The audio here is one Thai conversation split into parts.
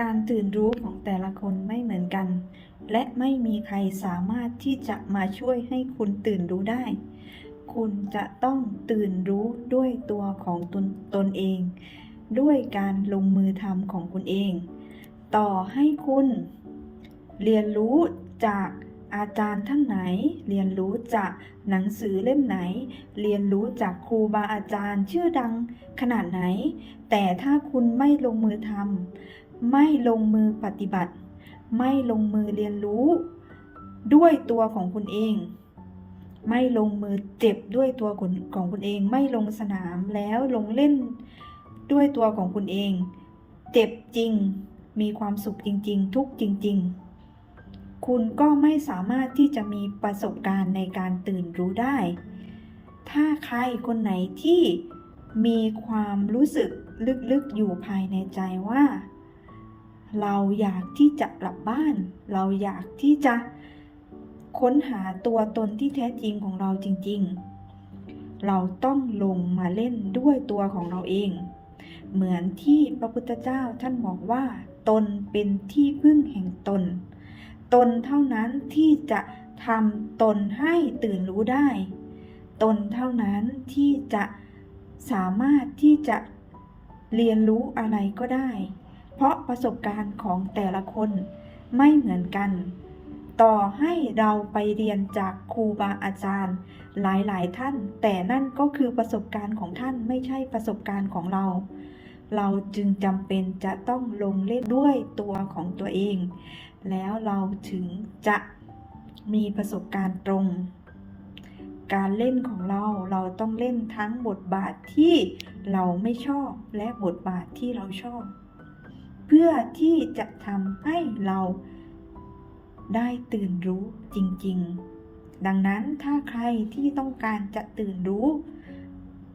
การตื่นรู้ของแต่ละคนไม่เหมือนกัน และไม่มีใครสามารถที่จะมาช่วยให้คุณตื่นรู้ได้ คุณจะต้องตื่นรู้ด้วยตัวของตนตนเอง ด้วยการลงมือทำของคุณเอง ต่อให้คุณ เรียนรู้จากอาจารย์ท่านไหน เรียนรู้จากหนังสือเล่มไหน เรียนรู้จากครูบาอาจารย์ชื่อดังขนาดไหน แต่ถ้าคุณไม่ลงมือทำ ไม่ลงมือปฏิบัติ ไม่ลงมือเรียนรู้ ด้วยตัวของคุณเอง ไม่ลงมือเจ็บด้วยตัวของคุณเอง ไม่ลงสนามแล้วลงเล่นด้วยตัวของคุณเอง เจ็บจริง มีความสุขจริง ๆ ทุกข์จริง ๆ คุณก็ไม่สามารถที่จะมีประสบการณ์ในการตื่นรู้ได้ ถ้าใครคนไหนที่มีความรู้สึกลึกๆอยู่ภายในใจว่า เราอยากที่จะกลับบ้าน เราอยากที่จะค้นหาตัวตนที่แท้จริงของเราจริง ๆ เราต้องลงมาเล่นด้วยตัวของเราเอง เหมือนที่พระพุทธเจ้าท่านบอกว่า ตนเป็นที่พึ่งแห่งตน ตนเท่านั้นที่จะทำตนให้ตื่นรู้ได้ ตนเท่านั้นที่จะสามารถที่จะเรียนรู้อะไรก็ได้ เพราะประสบการณ์ของแต่ละคนไม่เหมือนกัน ต่อให้เราไปเรียนจากครูบาอาจารย์ หลายๆ ท่าน แต่นั่นก็คือประสบการณ์ของท่านไม่ใช่ประสบการณ์ของเรา เราจึงจำเป็นจะต้องลงเล่นด้วยตัวของตัวเอง แล้วเราถึงจะมีประสบการณ์ตรง การเล่นของเราเราต้องเล่นทั้งบทบาทที่เราไม่ชอบและบทบาทที่เราชอบ เพื่อที่จะทำให้เราได้ตื่นรู้จริง ๆ ดังนั้นถ้าใครที่ต้องการจะตื่นรู้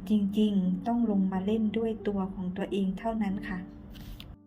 จริง ๆ ต้องลงมาเล่นด้วยตัวของตัวเองเท่านั้นค่ะ